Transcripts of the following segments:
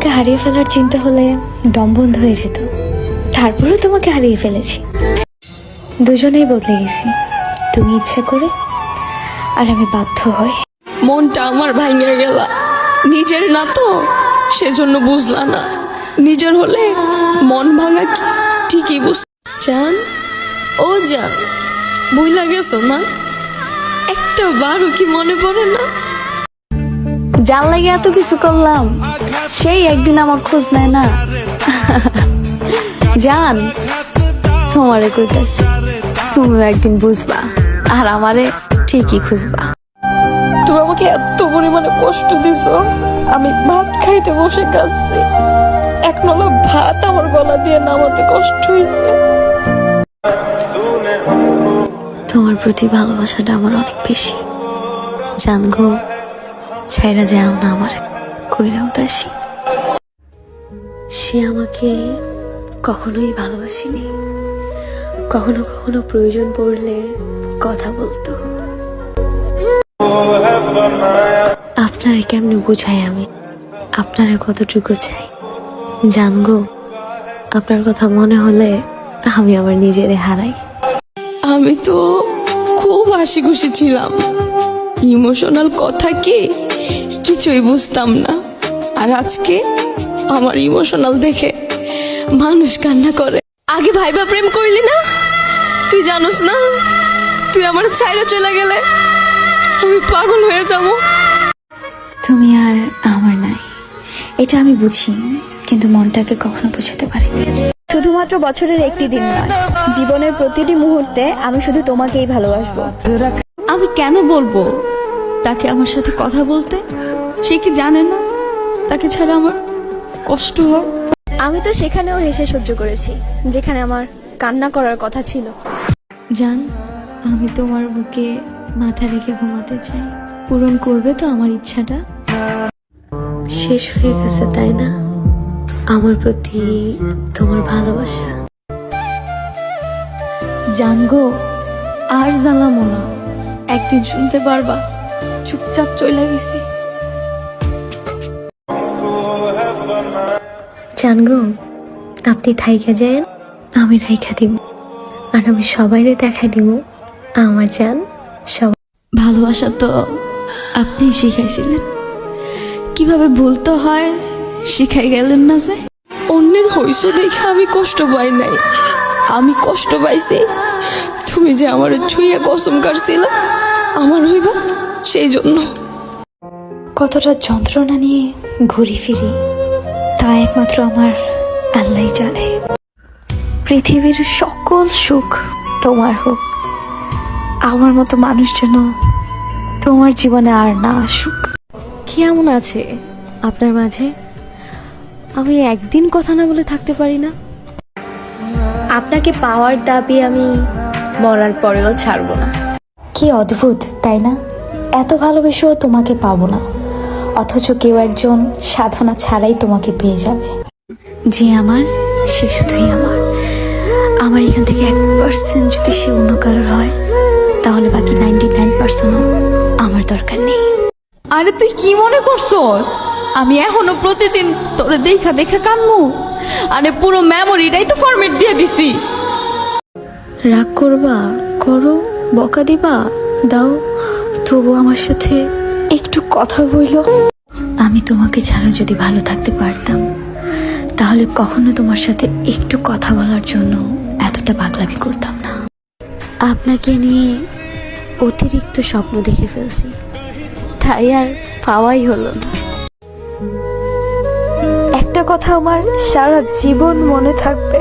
তোমাকে হারিয়ে ফেলার চিন্তা হলে দম বন্ধ হয়ে যেত। তারপরেও তোমাকে হারিয়ে ফেলেছি। দুজনেই বদলে গেছি। তুমি ইচ্ছা করে আর আমি বাধ্য হই। মনটা আমার ভাঙে গেল। নিজের না তো, সেজন্য বুঝলা না। নিজের হলে মন ভাঙা কি? ঠিকই বুঝ জান? ও জান বইলা গেছো না? একটা বারও কি মনে পড়ে না? জান লাগে এত কিছু করলাম সেই একদিন আমার খোঁজ নেয় না। জান তোমারে কইতাছি তুমিও একদিন বুঝবা আর আমারে ঠিকই খুঁজবা। তুমি আমাকে এত পরিমাণে কষ্ট দিছো আমি ভাত খাইতে বসে কাঁদছি। এক নলা ভাত আমার গলা দিয়ে নামাতে কষ্ট হয়েছে তোমার প্রতি ভালোবাসাটা আমার অনেক বেশি। জান গো ছাইরা যাও না আমার কইরা দাসি সে। আমাকে কখনোই ভালোবাসেনি। কখনো কখনো প্রয়োজন পড়লে কথা বলতো। আপনারে কেমনে বুঝাই আমি? আপনারে কতটুকু চাই? জানগো, আপনার কথা মনে হলে আমি আমার নিজেরে হারাই। আমি তো খুব হাসি খুশি ছিলাম। ইমোশনাল কথা কি? কিছুই বুঝতাম না। আর আজকে আমার ইমোশনাল দেখে মানুষ কান্না করে। আগে ভাইবা প্রেম করলি না? তুই জানোস না? তুই আমার ছাইরা চলে গেলে আমি পাগল হয়ে যাব। তুমি আর আমার নাই। এটা আমি বুঝি কিন্তু মনটাকে কখনো বুঝাতে পারিনি। শুধুমাত্র বছরের একটি দিন নয় জীবনের প্রতিটি মুহূর্তে আমি শুধু তোমাকেই ভালোবাসবো। আমি কেন বলব? তাকে আমার সাথে কথা বলতে? সে কি জানে না? তাকে ছাড়া আমার কষ্ট হয়? আমি তো সেখানেও হেসে সহ্য করেছি যেখানে আমার কান্না করার কথা ছিল। জান আমি তোমার বুকে মাথা রেখে ঘুমাতে চাই। পূরণ করবে তো আমার ইচ্ছাটা? শেষ হয়ে গেছে তাই না? আমার প্রতি তোমার ভালোবাসা। জানগো আর জ্বালামো না। একদিন শুনতে পারবা। চুপচাপ চলে গেছি। জানগো আপনি থাইকা যায় আমি রাইখা দিব। আর আমি সবাইরে দেখাই দিব আমার জান সবাই ভালোবাসা তো আপনি শিখাইছিলেন। কীভাবে ভুলতে হয় শিখাই গেলেন না যে। অন্যের হইস দেখে আমি কষ্ট পাই নাই। আমি কষ্ট পাইছি। তুমি যে আমার ছুঁয়ে কসম কাটছিল। আমার হইবা সেই জন্য। কতটা যন্ত্রণা নিয়ে ঘুরি ফিরি তা একমাত্র আমার আল্লাহ জানে। পৃথিবীর সকল সুখ তোমার হোক আমার মতো মানুষ যেন তোমার জীবনে আর না আসুক। কেমন আছে আপনার মাঝে? আমি একদিন কথা না বলে থাকতে পারি না। আপনাকে পাওয়ার দাবি আমি মরার পরেও ছাড়বো না। কি অদ্ভুত তাই না? এত ভালোবেসেও তোমাকে পাবো না। অথচ কেউ একজন সাধনা ছাড়াই তোমাকে পেয়ে যাবে। যে আমার সে শুধুই আমার। আমার এখান থেকে এক পার্সেন্ট যদি সে অন্য কারোর হয় তাহলে বাকি নাইনটি নাইন পার্সেন্টও আমার দরকার নেই। আরে তুই কি মনে করছস? আমি এখনও প্রতিদিন তোরে দেখা দেখা কানমু। আরে পুরো মেমোরিটাই তো ফরম্যাট দিয়ে দিছি। রাগ করবা করো। বকা দিবা? দাও। তবু আমার সাথে একটু কথা বইল। আমি তোমাকে ছাড়া যদি ভালো থাকতে পারতাম তাহলে কখনো তোমার সাথে একটু কথা বলার জন্য এতটা পাগলামি করতাম না। আপনাকে নিয়ে অতিরিক্ত স্বপ্ন দেখে ফেলছি। তাই আর পাওয়াই হলো না। একটা কথা আমার সারা জীবন মনে থাকবে।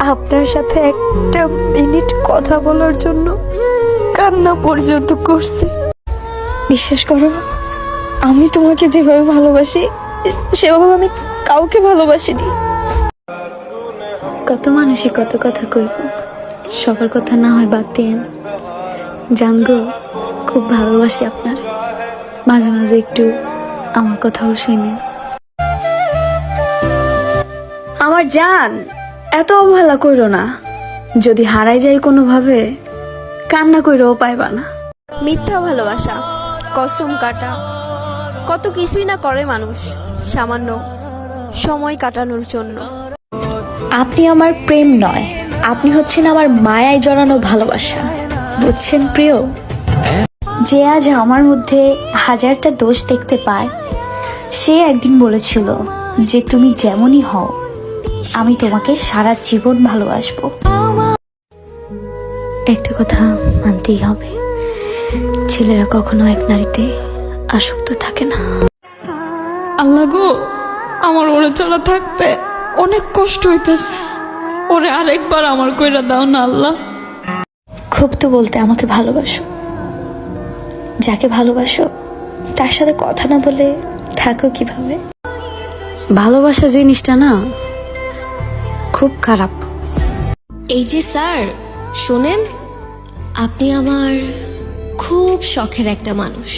আপনার সাথে একটা মিনিট কথা বলার জন্য কান্না পর্যন্ত করছি। বিশ্বাস করো আমি তোমাকে যেভাবে ভালোবাসি সেভাবে আমি কাউকে ভালোবাসিনি। কত মানুষই কত কথা কইব সবার কথা না হয় বাদ দিয়েন। জানগো খুব ভালোবাসি আপনার। মাঝে মাঝে একটু আমার কথাও শুনেন। আমার জান এত অবহেলা কইরো না। যদি হারাই যাই কোনোভাবে কান্না কইরও পাইবা না। মিথ্যা ভালোবাসা কসম কাটা কত কিছুই না করে মানুষ সামান্য সময় কাটানোর জন্য। আপনি আমার প্রেম নয় আপনি হচ্ছেন আমার মায়ায় জড়ানো ভালোবাসা। বুঝছেন প্রিয়? যে আজ আমার মধ্যে হাজারটা দোষ দেখতে পায় সে একদিন বলেছিল যে তুমি যেমনই হও আমি তোমাকে সারা জীবন ভালোবাসবো। একটা কথা মানতেই হবে। ছেলেরা কখনো এক নারীতে আসক্ত থাকে না। আল্লাহ গো আমার ওরে ছাড়া থাকতে অনেক কষ্ট হইতেছে। ওরে আরেকবার আমার কইরা দাও না আল্লাহ। খুব তো বলতে আমাকে ভালোবাসো। যাকে ভালোবাসো তার সাথে কথা না বলে থাকো কীভাবে? ভালোবাসা জিনিসটা না খুব খারাপ। এই যে স্যার শোনেন আপনি আমার খুব শখের একটা মানুষ।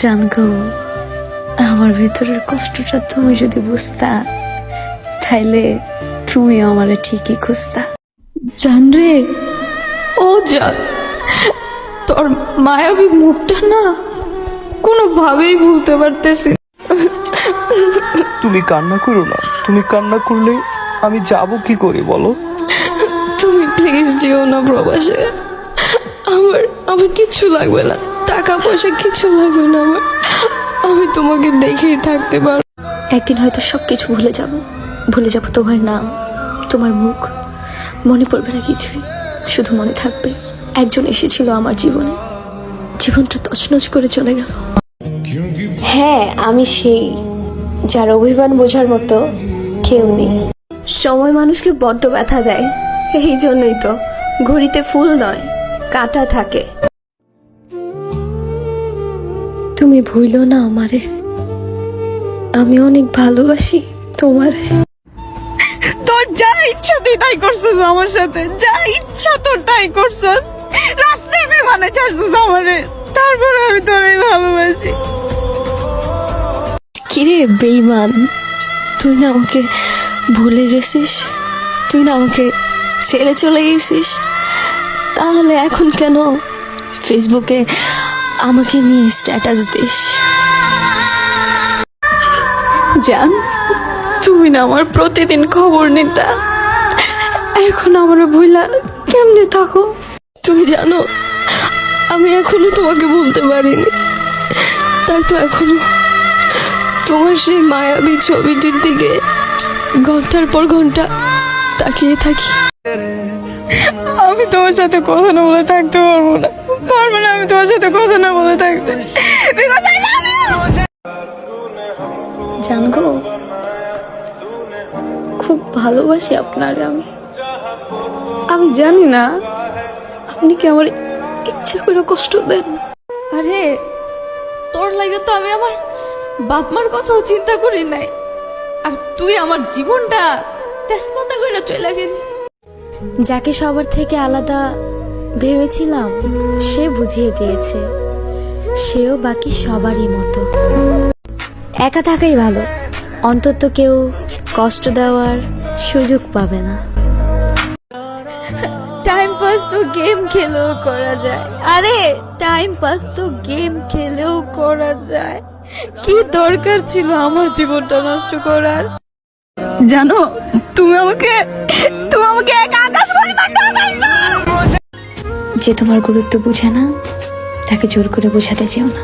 জানগো আমার ভেতরের কষ্টটা তুমি যদি বুঝতা তাইলে তুমি আমারে ঠিকই খুঁজতা। জান রে ও জান তোর মায়াবী মুখটা না কোনোভাবেই ভুলতে পারতেছি। তুমি কান্না করো না তুমি কান্না করলে আমি যাব কি করে বলো? প্লিজ দিও না প্রবাসে। আমার আমার কিছু লাগবে না। টাকা পয়সা কিছু লাগবে না আমার। আমি তোমাকে দেখেই থাকতে পারব। একদিন হয়তো সব কিছু ভুলে যাব। ভুলে যাব তোমার নাম তোমার মুখ। মনে পড়বে না কিছুই শুধু মনে থাকবে একজন এসেছিল আমার জীবনে। জীবনটা তছনছ করে চলে গেল। হ্যাঁ আমি সেই যার অভিমান বোঝার মতো কেউ নেই। সময় মানুষকে বড্ড ব্যথা দেয়। এই জন্যই তো ঘড়িতে ফুল নয় কাঁটা থাকে। তুমি ভুলো না আমারে। আমি অনেক ভালোবাসি তোমারে। তোর যা ইচ্ছা তুই তাই করছিস আমার সাথে। যা ইচ্ছা তোর তাই করছিস। রাস্তায় বিমানে ছাড়ছিস আমারে। তারপরে আমি তোরই ভালোবাসি। কিরে বেইমান তুই না আমাকে ভুলে গেছিস? তুই না আমাকে ছেড়ে চলে গেছিস? তাহলে এখন কেন ফেসবুকে আমাকে নিয়ে স্ট্যাটাস দিস? জান তুমি না আমার প্রতিদিন খবর নিতা। এখন আমার ভুলা কেমনে থাকো? তুমি জানো আমি এখনও তোমাকে বলতে পারিনি। তাই তো এখনও তোমার সেই মায়াবী ছবিটির দিকে ঘণ্টার পর ঘণ্টা তাকিয়ে থাকি। আমি তোমার সাথে কথা না বলে থাকতে পারব না। পারব না আমি তোমার সাথে কথা না বলে থাকতে! জানগো খুব ভালোবাসি আপনার আমি। আমি জানি না আপনি কি আমার ইচ্ছা করে কষ্ট দেন? আরে তোর লাগে তো আমি আমার বাপ মার কথাও চিন্তা করি নাই। আর তুই আমার জীবনটা তেজপাতা করে চলে গেলি। যাকে সবার থেকে আলাদা ভেবেছিলাম, সে বুঝিয়ে দিয়েছে। সেও বাকি সবারই মতো। একা থাকাই ভালো। অন্তত কেউ কষ্ট দেওয়ার সুযোগ পাবে না। টাইম পাস তো গেম খেলেও করা যায়। আরে টাইম পাস তো গেম খেলেও করা যায়। কি দরকার ছিল আমার জীবনটা নষ্ট করার? জানো, তুমি আমাকে তুমি আমাকে এক যে তোমার গুরুত্ব বুঝে না তাকে জোর করে বোঝাতে চেও না।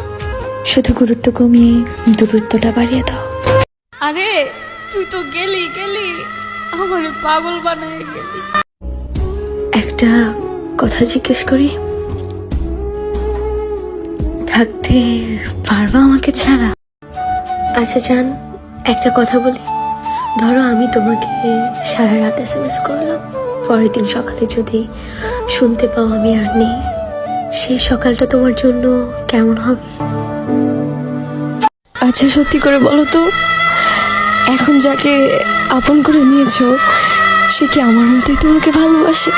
শুধু গুরুত্ব কমিয়ে দূরত্বটা বাড়িয়ে দাও। আরে তুই তো গেলি গেলি। আমার পাগল বানায় গেলি। একটা কথা জিজ্ঞেস করি। থাকতে পারবা আমাকে ছাড়া? আচ্ছা জান একটা কথা বলি। ধরো আমি তোমাকে সারা রাত এস করলাম। পরের দিন সকালে যদি শুনতে পাও আমি আর নেই সেই সকালটা তোমার জন্য কেমন হবে? আচ্ছা সত্যি করে বলো তো এখন যাকে আপন করে নিয়েছো সে কি আমার মতোই তোমাকে ভালোবাসে?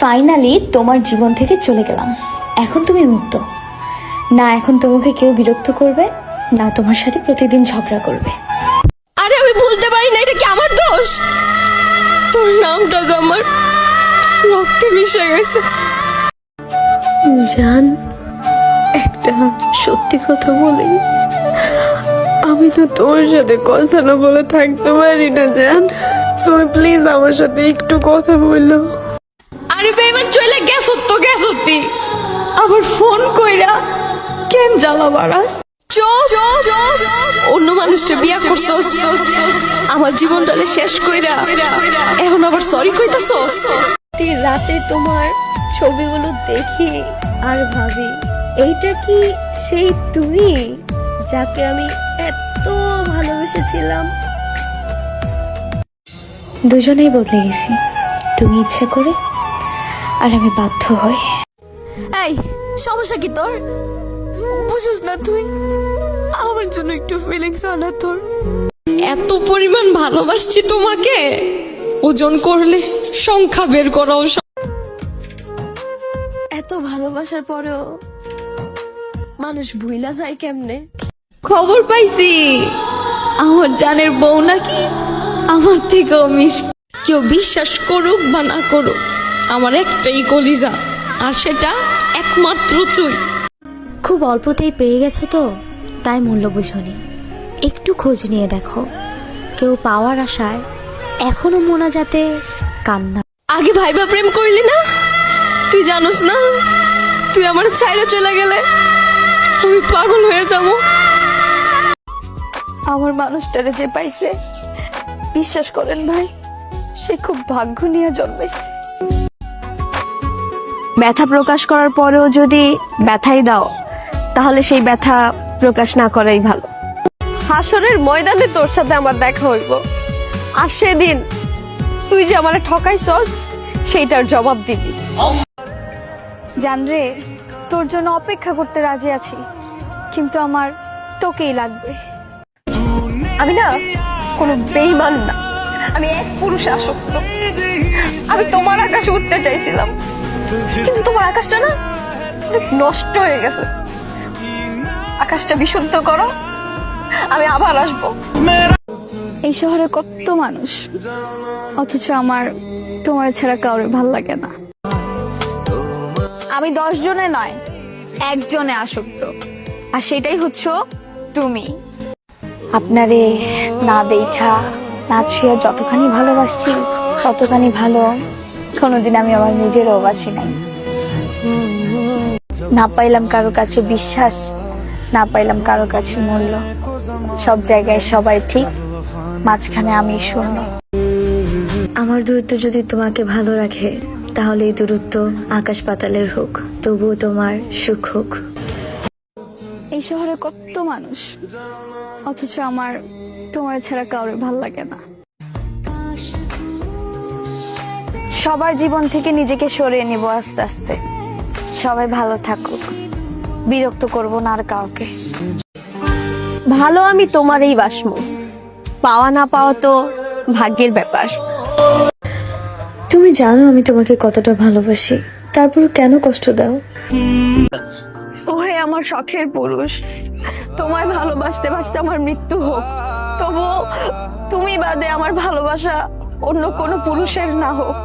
ফাইনালি তোমার জীবন থেকে চলে গেলাম। এখন তুমি মুক্ত। না এখন তোমাকে কেউ বিরক্ত করবে না তোমার সাথে প্রতিদিন ঝগড়া করবে। আরে আমি বলতে পারি না এটা কি আমার দোষ? নামটা তো আমার রক্তে মিশে গেছে। জান, একটা সত্যি কথা বলি। আমি তো তোমার সাথে কথা না বলে থাকতে পারি না, জান। তুমি প্লিজ আমার সাথে একটু কথা বলল আরে বেমান চলে গেছ তো গেছ তুই আবার ফোন কইরা কেন জ্বালা বাড়াস অন্য মানুষটা বিয়া করছস আমার জীবনটারে শেষ কইরা এখন আবার সরি কইতাছস রাতে তোমার ছবিগুলো দেখি আর ভাবি এইটা কি সেই তুমি যাকে আমি এত ভালোবেসেছিলাম? দুজনেই বদলে গেছি তুমি ইচ্ছে করে আর আমি বাধ্য হই। এই সমস্যা কি তোর? বুঝিস না তুই। আমার জন্য একটু ফিলিংস আনা তোর। এত পরিমাণ ভালোবাসছি তোমাকে। ওজন করলে সংখ্যা বের করাও এত ভালোবাসার পরেও মানুষ ভুইলা যায় কেমনে? খবর পাইছি। আমার জানের বউ নাকি আমার থেকেও মিষ্টি। কেউ বিশ্বাস করুক বা না করুক আমার একটাই কলিজা আর সেটা একমাত্র তুই। খুব অল্পতেই পেয়ে গেছো তো? তাই মূল্য বুঝনি একটু খোঁজ নিয়ে দেখো। কেউ পাওয়ার আশায় এখনও মোনা যাতে কান্না আগে ভাইবা প্রেম করলি না? তুই জানোস না? তুই আমার ছাইরা চলে গেলে আমি পাগল হয়ে যাব। আমার মানুষটারে যে পাইছে বিশ্বাস করেন ভাই সে খুব ভাগ্য নিয়ে জন্মাইছে। ব্যথা প্রকাশ করার পরেও যদি ব্যথাই দাও তাহলে সেই ব্যথা প্রকাশ না করাই ভালো। হাসরের ময়দানে তোর সাথে আমার দেখা হইব। আর সেদিন তুই যে আমার ঠকাইছস সেইটার জবাব দিবি। জানরে তোর জন্য অপেক্ষা করতে রাজি আছি কিন্তু আমার তোকেই লাগবে। আমি না কোনো বেইমান না। আমি এক পুরুষে আসক্ত। আমি তোমার আকাশে উঠতে চাইছিলাম। কিন্তু তোমার আকাশটা না অনেক নষ্ট হয়ে গেছে। আকাশটা বিশুদ্ধ করো। আমি আবার আসব। এই শহরে কত মানুষ? অথচ আমার তোমার ছাড়া কাউরে ভালো লাগে না। আমি দশ জনে নয় একজনে আসক্ত। আর সেটাই হচ্ছে তুমি। আপনারে না দেখা না ছুঁয়ে যতখানি ভালোবাসছি ততখানি ভালো কোনোদিন আমি আমার নিজেরও বাসি নাই। না পাইলাম কারও কাছে বিশ্বাস না পাইলাম কারও কাছে মূল্য। সব জায়গায় সবাই ঠিক মাঝখানে আমি শূন্য। আমার দূরত্ব যদি তোমাকে ভালো রাখে তাহলে এই দূরত্ব আকাশ পাতালের হোক তবুও তোমার সুখ হোক। এই শহরে কত মানুষ? অথচ আমার তোমার ছাড়া কাউরে ভালো লাগে না। সবার জীবন থেকে নিজেকে সরিয়ে নিব আস্তে আস্তে। সবাই ভালো থাকুক। বিরক্ত করব না আর কাউকে। ভালো আমি তোমারই বাসমু। পাওয়া না পাওয়া তো ভাগ্যের ব্যাপার। তুমি জানো আমি তোমাকে কতটা ভালোবাসি। তারপর কেন কষ্ট দাও? ওহে আমার শখের পুরুষ। তোমায় ভালোবাসতে বাসতে আমার মৃত্যু হোক। তবুও তুমি বাদে আমার ভালোবাসা অন্য কোনো পুরুষের না হোক।